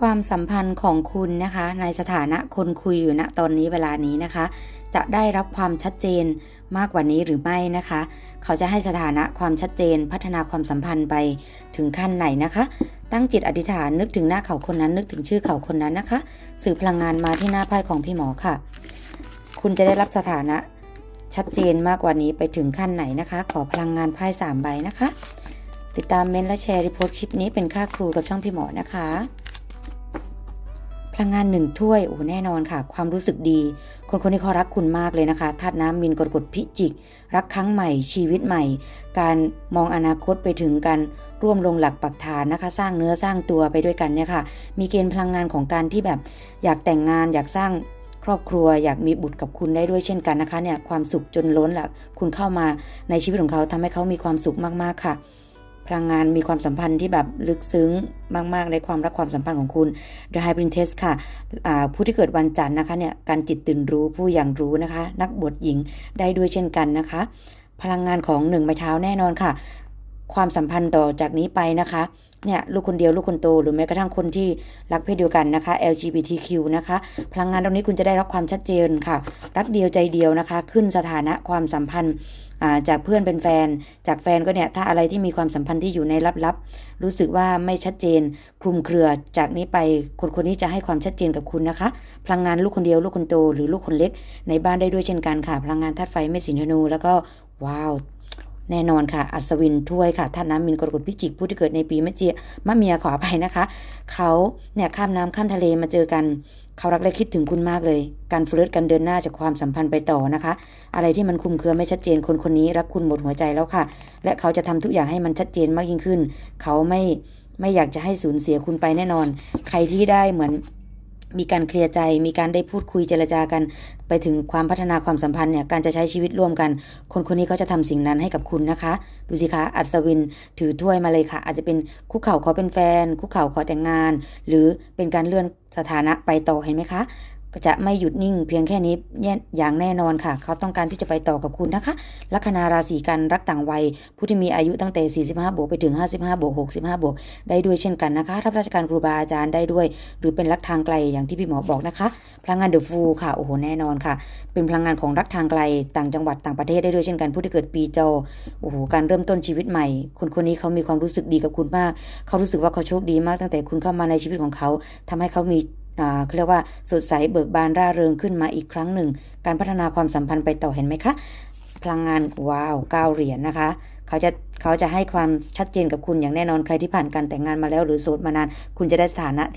ความสัมพันธ์ของคุณนะคะ ในสถานะคนคุยอยู่ณตอนนี้เวลานี้นะคะ จะได้รับความชัดเจนมากกว่านี้หรือไม่นะคะ เขาจะให้สถานะความชัดเจน พัฒนาความสัมพันธ์ไปถึงขั้นไหนนะคะ ตั้งจิตอธิษฐานนึกถึงหน้าเขาคนนั้น นึกถึงชื่อเขาคนนั้นนะคะ สื่อพลังงานมาที่หน้าไพ่ของพี่หมอค่ะ คุณจะได้รับสถานะชัดเจนมากกว่านี้ไปถึงขั้นไหนนะคะ ขอพลังงานไพ่สามใบนะคะ ติดตามเมนและแชร์รีโพสต์คลิปนี้เป็นค่าครูกับช่องพี่หมอนะคะ ลังงานหนึ่งถ้วยโอ้แน่นอนค่ะ ความรู้สึกดี คนคนนี้เขารักคุณมากเลยนะคะธาตุน้ำมินกรกฎพิจิก รักครั้งใหม่ ชีวิตใหม่ การมองอนาคตไปถึงการร่วมลงหลักปักฐานนะคะ สร้างเนื้อสร้างตัวไปด้วยกันเนี่ยค่ะ มีเกณฑ์พลังงานของการที่แบบ อยากแต่งงานอยากสร้างครอบครัวอยากมีบุตรกับคุณได้ด้วยเช่นกันนะคะเนี่ยความสุขจนล้นละคุณเข้ามาในชีวิตของเขาทำให้เขามีความสุขมากๆค่ะ พลังงานมีความสัมพันธ์ที่แบบลึกซึ้งมาก ๆ ในความรักความสัมพันธ์ของคุณ The High Princess ค่ะผู้ที่เกิดวันจันทร์นะคะเนี่ยการจิตตื่นรู้ผู้อย่างรู้นะคะ นักบวชหญิงได้ด้วยเช่นกันนะคะ พลังงานของหนึ่งไม้เท้าแน่นอนค่ะ ความสัมพันธ์ต่อจากนี้ไปนะคะ เนี่ยลูกคนเดียวลูกคนโตหรือแม้กระทั่งคนที่รักเพศเดียวกันนะคะ LGBTQ นะคะ พลังงานตรงนี้คุณจะได้รับความชัดเจนค่ะ รักเดียวใจเดียวนะคะ ขึ้นสถานะความสัมพันธ์จากเพื่อนเป็นแฟน จากแฟนก็เนี่ยถ้าอะไรที่มีความสัมพันธ์ที่อยู่ในลับๆ รู้สึกว่าไม่ชัดเจน คลุมเครือจากนี้ไปคนคนนี้จะให้ความชัดเจนกับคุณนะคะ พลังงานลูกคนเดียวลูกคนโตหรือลูกคนเล็กในบ้านได้ด้วยเช่นกันค่ะ พลังงานธาตุไฟเมษสิงห์ธนูแล้วก็ว้าว แน่นอนค่ะ อัศวินถ้วยค่ะท่านน้ำมินกรกฎพิจิกผู้ที่เกิดในปีมะเจียมะเมียขออภัยนะคะ เขาเนี่ยข้ามน้ำข้ามทะเลมาเจอกัน เขารักและคิดถึงคุณมากเลย การเฟลิร์ตกันเดินหน้าจากความสัมพันธ์ไปต่อนะคะ อะไรที่มันคุมเครือไม่ชัดเจนคนคนนี้รักคุณหมดหัวใจแล้วค่ะ และเขาจะทำทุกอย่างให้มันชัดเจนมากยิ่งขึ้น เขาไม่ไม่อยากจะให้สูญเสียคุณไปแน่นอน ใครที่ได้เหมือน มีการเคลียร์ใจ มีการได้พูดคุยเจรจากัน ไปถึงความพัฒนาความสัมพันธ์เนี่ย การจะใช้ชีวิตร่วมกัน คนคนนี้เขาจะทำสิ่งนั้นให้กับคุณนะคะ ดูสิคะ อัศวินถือถ้วยมาเลยค่ะ อาจจะเป็นคู่เข่าขอเป็นแฟน คู่เข่าขอแต่งงาน หรือเป็นการเลื่อนสถานะไปต่อเห็นไหมคะ จะไม่หยุดนิ่งเพียงแค่นี้เนี่ยอย่างแน่นอนค่ะ เขาต้องการที่จะไปต่อกับคุณนะคะ ลัคนาราศีกันรักต่างวัย ผู้ที่มีอายุตั้งแต่ 45 บวกไปถึง 55 บวก 65 บวก ได้ด้วยเช่นกันนะคะ รับราชการครูบาอาจารย์ได้ด้วย หรือเป็นรักทางไกลอย่างที่พี่หมอบอกนะคะ พลังงานเดอะฟูค่ะ โอ้โห แน่นอนค่ะ เป็นพลังงานของรักทางไกล ต่างจังหวัดต่างประเทศได้ด้วยเช่นกัน ผู้ที่เกิดปีจอ โอ้โห การเริ่มต้นชีวิตใหม่ คนคนนี้เขามีความรู้สึกดีกับคุณมาก เขารู้สึกว่าเขาโชคดีมากตั้งแต่คุณเข้ามาในชีวิตของเขาทำให้เขามี เขาเรียกว่าสดใสเบิกบานร่าเริงขึ้นมาอีกครั้งหนึ่ง การพัฒนาความสัมพันธ์ไปต่อเห็นไหมคะ พลังงานว้าวเก้าเหรียญนะคะ เขาจะเขาจะให้ความชัดเจนกับคุณอย่างแน่นอนใครที่ผ่านการแต่งงานมาแล้วหรือโสดมานาน คุณจะได้สถานะที่